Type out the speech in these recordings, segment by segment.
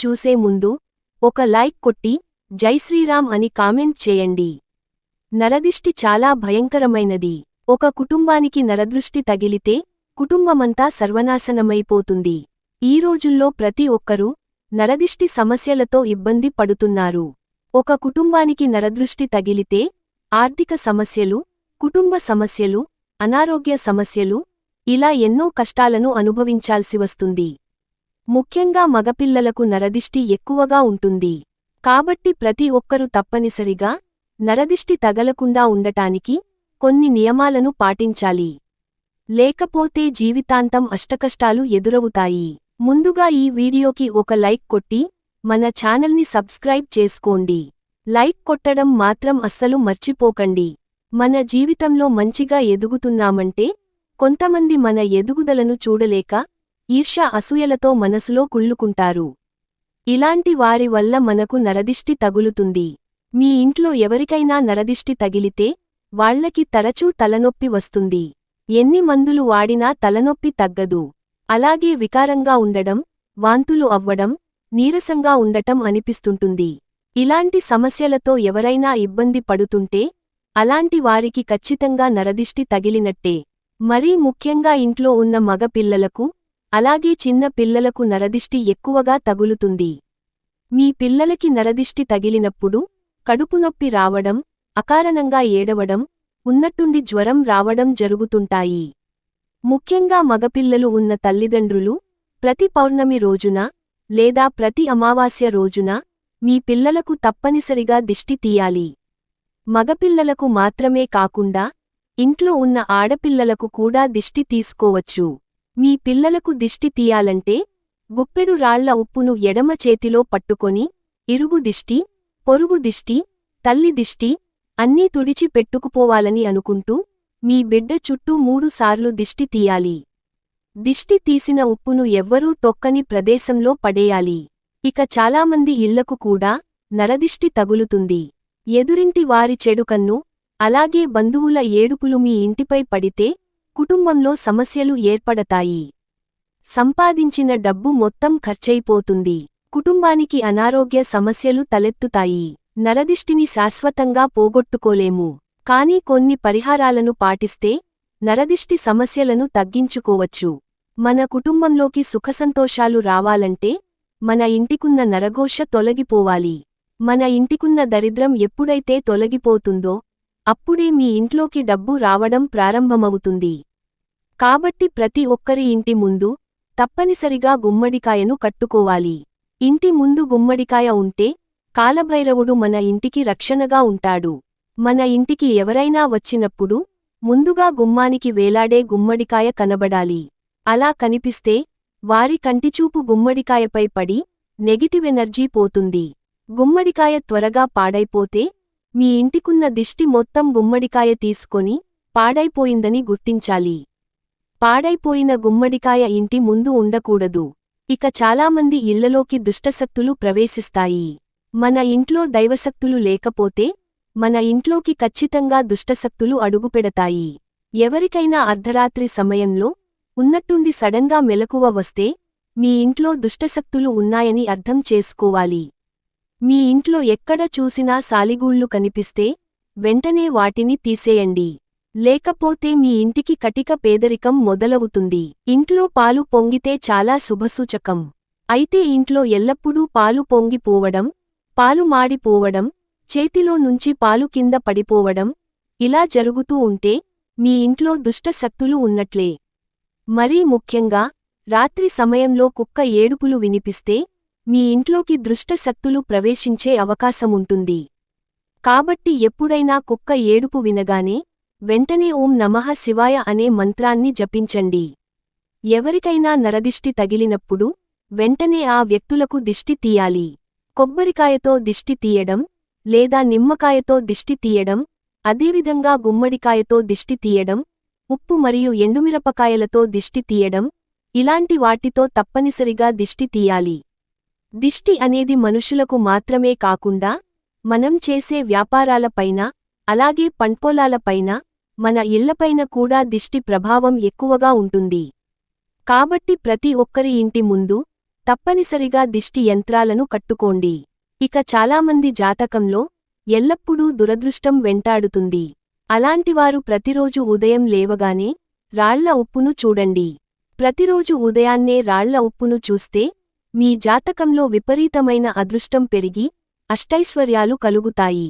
చూసే ముందు ఒక లైక్ కొట్టి జై శ్రీరామ్ అని కామెంట్ చేయండి. నరదిష్టి చాలా భయంకరమైనది. ఒక కుటుంబానికి నరదృష్టి తగిలితే కుటుంబమంతా సర్వనాశనమైపోతుంది. ఈ రోజుల్లో ప్రతి ఒక్కరూ నరదిష్టి సమస్యలతో ఇబ్బంది పడుతున్నారు. ఒక కుటుంబానికి నరదృష్టి తగిలితే ఆర్థిక సమస్యలు కుటుంబ సమస్యలు అనారోగ్య సమస్యలు ఇలా ఎన్నో కష్టాలను అనుభవించాల్సి వస్తుంది. ముఖ్యంగా మగపిల్లలకు నరదిష్టి ఎక్కువగా ఉంటుంది. కాబట్టి ప్రతి ఒక్కరూ తప్పనిసరిగా నరదిష్టి తగలకుండా ఉండటానికి కొన్ని నియమాలను పాటించాలి. లేకపోతే జీవితాంతం అష్టకష్టాలు ఎదురవుతాయి. ముందుగా ఈ వీడియోకి ఒక లైక్ కొట్టి మన ఛానల్ని సబ్స్క్రైబ్ చేసుకోండి. లైక్ కొట్టడం మాత్రం అస్సలు మర్చిపోకండి. మన జీవితంలో మంచిగా ఎదుగుతున్నామంటే కొంతమంది మన ఎదుగుదలను చూడలేక ఈర్ష అసూయలతో మనసులో కుళ్ళుకుంటారు. ఇలాంటి వారి వల్ల మనకు నరదిష్టి తగులుతుంది. మీ ఇంట్లో ఎవరికైనా నరదిష్టి తగిలితే వాళ్ళకి తరచూ తలనొప్పి వస్తుంది. ఎన్ని మందులు వాడినా తలనొప్పి తగ్గదు. అలాగే వికారంగా ఉండడం వాంతులు అవ్వడం నీరసంగా ఉండటం అనిపిస్తుంటుంది. ఇలాంటి సమస్యలతో ఎవరైనా ఇబ్బంది పడుతుంటే అలాంటి వారికి ఖచ్చితంగా నరదిష్టి తగిలినట్టే. మరీ ముఖ్యంగా ఇంట్లో ఉన్న మగపిల్లలకు అలాగే చిన్న పిల్లలకు నరదిష్టి ఎక్కువగా తగులుతుంది. మీ పిల్లలకి నరదిష్టి తగిలినప్పుడు కడుపునొప్పి రావడం అకారణంగా ఏడవడం ఉన్నట్టుండి జ్వరం రావడం జరుగుతుంటాయి. ముఖ్యంగా మగపిల్లలు ఉన్న తల్లిదండ్రులు ప్రతి పౌర్ణమి రోజున లేదా ప్రతి అమావాస్య రోజున మీ పిల్లలకు తప్పనిసరిగా దిష్టి తీయాలి. మగపిల్లలకు మాత్రమే కాకుండా ఇంట్లో ఉన్న ఆడపిల్లలకు కూడా దిష్టి తీసుకోవచ్చు. మీ పిల్లలకు దిష్టి తీయాలంటే గుప్పెడు రాళ్ళ ఉప్పును ఎడమ చేతిలో పట్టుకొని ఇరుగు దిష్టి పొరుగు దిష్టి తల్లి దిష్టి అన్నీ తుడిచి పెట్టుకుపోవాలని అనుకుంటూ మీ బిడ్డ చుట్టూ మూడుసార్లు దిష్టి తీయాలి. దిష్టి తీసిన ఉప్పును ఎవ్వరూ తొక్కని ప్రదేశంలో పడేయాలి. ఇక చాలామంది ఇళ్ళకు కూడా నరదిష్టి తగులుతుంది. ఎదురింటి వారి చెడుకన్ను అలాగే బంధువుల ఏడుపులు మీ ఇంటిపై పడితే కుటుంబంలో సమస్యలు ఏర్పడతాయి. సంపాదించిన డబ్బు మొత్తం ఖర్చయిపోతుంది కుటుంబానికి అనారోగ్య సమస్యలు తలెత్తుతాయి. నరదిష్టిని శాశ్వతంగా పోగొట్టుకోలేము. కానీ కొన్ని పరిహారాలను పాటిస్తే నరదిష్టి సమస్యలను తగ్గించుకోవచ్చు. మన కుటుంబంలోకి సుఖసంతోషాలు రావాలంటే మన ఇంటికున్న నరఘోష తొలగిపోవాలి. మన ఇంటికున్న దరిద్రం ఎప్పుడైతే తొలగిపోతుందో అప్పుడే మీ ఇంట్లోకి డబ్బు రావడం ప్రారంభమవుతుంది. కాబట్టి ప్రతి ఒక్కరి ఇంటి ముందు తప్పనిసరిగా గుమ్మడికాయను కట్టుకోవాలి. ఇంటి ముందు గుమ్మడికాయ ఉంటే కాలభైరవుడు మన ఇంటికి రక్షణగా ఉంటాడు. మన ఇంటికి ఎవరైనా వచ్చినప్పుడు ముందుగా గుమ్మానికి వేలాడే గుమ్మడికాయ కనబడాలి. అలా కనిపిస్తే వారి కంటిచూపు గుమ్మడికాయపై పడి నెగిటివ్ ఎనర్జీ పోతుంది. గుమ్మడికాయ త్వరగా పాడైపోతే మీ ఇంటికున్న దిష్టి మొత్తం గుమ్మడికాయ తీసుకొని పాడైపోయిందని గుర్తించాలి. పాడైపోయిన గుమ్మడికాయ ఇంటి ముందు ఉండకూడదు. ఇక చాలామంది ఇళ్ళలోకి దుష్టశక్తులు ప్రవేశిస్తాయి. మన ఇంట్లో దైవశక్తులు లేకపోతే మన ఇంట్లోకి ఖచ్చితంగా దుష్టశక్తులు అడుగుపెడతాయి. ఎవరికైనా అర్ధరాత్రి సమయంలో ఉన్నట్టుండి సడన్గా మెలకువ వస్తే మీ ఇంట్లో దుష్టశక్తులు ఉన్నాయని అర్థం చేసుకోవాలి. మీ ఇంట్లో ఎక్కడ చూసినా సాలిగూళ్ళు కనిపిస్తే వెంటనే వాటిని తీసేయండి. లేకపోతే మీ ఇంటికి కటిక పేదరికం మొదలవుతుంది. ఇంట్లో పాలు పొంగితే చాలా శుభసూచకం. అయితే ఇంట్లో ఎల్లప్పుడూ పాలు పొంగిపోవడం పాలు మాడిపోవడం చేతిలో నుంచి పాలు కింద పడిపోవడం ఇలా జరుగుతూ ఉంటే మీ ఇంట్లో దుష్టశక్తులు ఉన్నట్లే. మరీ ముఖ్యంగా రాత్రి సమయంలో కుక్క ఏడుపులు వినిపిస్తే మీ ఇంట్లోకి దృష్టశక్తులు ప్రవేశించే అవకాశముంటుంది. కాబట్టి ఎప్పుడైనా కుక్క ఏడుపు వినగానే వెంటనే ఓం నమః శివాయ అనే మంత్రాన్ని జపించండి. ఎవరికైనా నరదిష్టి తగిలినప్పుడు వెంటనే ఆ వ్యక్తులకు దిష్టి తీయాలి. కొబ్బరికాయతో దిష్టి తీయడం లేదా నిమ్మకాయతో దిష్టి తీయడం అదేవిధంగా గుమ్మడికాయతో దిష్టి తీయడం ఉప్పు మరియు ఎండుమిరపకాయలతో దిష్టి తీయడం ఇలాంటి వాటితో తప్పనిసరిగా దిష్టి తీయాలి. దిష్టి అనేది మనుషులకు మాత్రమే కాకుండా మనం చేసే వ్యాపారాలపైన అలాగే పంట్పొలాలపైన మన ఇళ్ళపైన కూడా దిష్టి ప్రభావం ఎక్కువగా ఉంటుంది. కాబట్టి ప్రతి ఒక్కరి ఇంటి ముందు తప్పనిసరిగా దిష్టి యంత్రాలను కట్టుకోండి. ఇక చాలామంది జాతకంలో ఎల్లప్పుడూ దురదృష్టం వెంటాడుతుంది. అలాంటివారు ప్రతిరోజు ఉదయం లేవగానే రాళ్ళ ఉప్పును చూడండి. ప్రతిరోజు ఉదయాన్నే రాళ్ళ ఉప్పును చూస్తే మీ జాతకంలో విపరీతమైన అదృష్టం పెరిగి అష్టైశ్వర్యాలు కలుగుతాయి.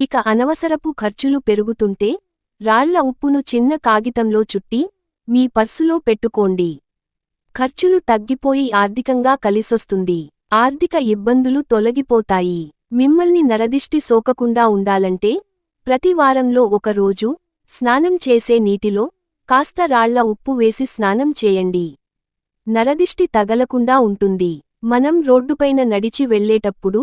ఇక అనవసరపు ఖర్చులు పెరుగుతుంటే రాళ్ళ ఉప్పును చిన్న కాగితంలో చుట్టి మీ పర్సులో పెట్టుకోండి. ఖర్చులు తగ్గిపోయి ఆర్థికంగా కలిసొస్తుంది. ఆర్థిక ఇబ్బందులు తొలగిపోతాయి. మిమ్మల్ని నరదిష్టి సోకకుండా ఉండాలంటే ప్రతి వారంలో ఒక రోజు స్నానం చేసే నీటిలో కాస్త రాళ్ళ ఉప్పు వేసి స్నానం చేయండి. నరదిష్టి తగలకుండా ఉంటుంది. మనం రోడ్డుపైన నడిచి వెళ్ళేటప్పుడు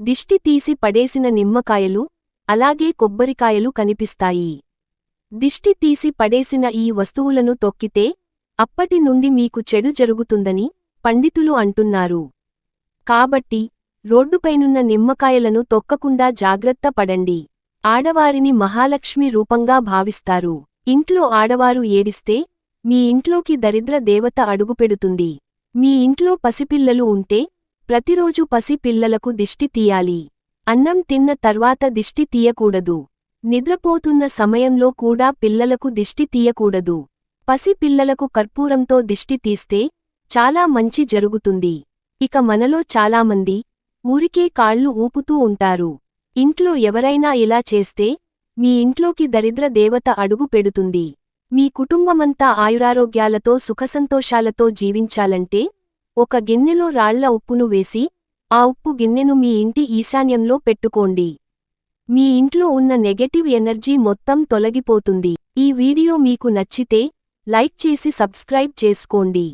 దిష్టి తీసి పడేసిన నిమ్మకాయలు అలాగే కొబ్బరికాయలు కనిపిస్తాయి. దిష్టి తీసి పడేసిన ఈ వస్తువులను తొక్కితే అప్పటి నుండి మీకు చెడు జరుగుతుందని పండితులు అంటున్నారు. కాబట్టి రోడ్డుపైనున్న నిమ్మకాయలను తొక్కకుండా జాగ్రత్త పడండి. ఆడవారిని మహాలక్ష్మి రూపంగా భావిస్తారు. ఇంట్లో ఆడవారు ఏడిస్తే మీ ఇంట్లోకి దరిద్ర దేవత అడుగుపెడుతుంది మీ ఇంట్లో పసిపిల్లలు ఉంటే ప్రతిరోజు పసి పిల్లలకు దిష్టి తీయాలి. అన్నం తిన్న తర్వాత దిష్టి తీయకూడదు. నిద్రపోతున్న సమయంలో కూడా పిల్లలకు దిష్టి తీయకూడదు. పసి పిల్లలకు కర్పూరంతో దిష్టి తీస్తే చాలా మంచి జరుగుతుంది. ఇక మనలో చాలామంది ఊరికే కాళ్ళు ఊపుతూ ఉంటారు. ఇంట్లో ఎవరైనా ఇలా చేస్తే మీ ఇంట్లోకి దరిద్ర దేవత అడుగు పెడుతుంది. మీ కుటుంబమంతా ఆయురారోగ్యాలతో సుఖసంతోషాలతో జీవించాలంటే ఒక గిన్నెలో రాళ్ళ ఉప్పును వేసి ఆ ఉప్పు గిన్నెను మీ ఇంటి ఈశాన్యంలో పెట్టుకోండి. మీ ఇంట్లో ఉన్న నెగటివ్ ఎనర్జీ మొత్తం తొలగిపోతుంది. ఈ వీడియో మీకు నచ్చితే లైక్ చేసి సబ్స్క్రైబ్ చేసుకోండి.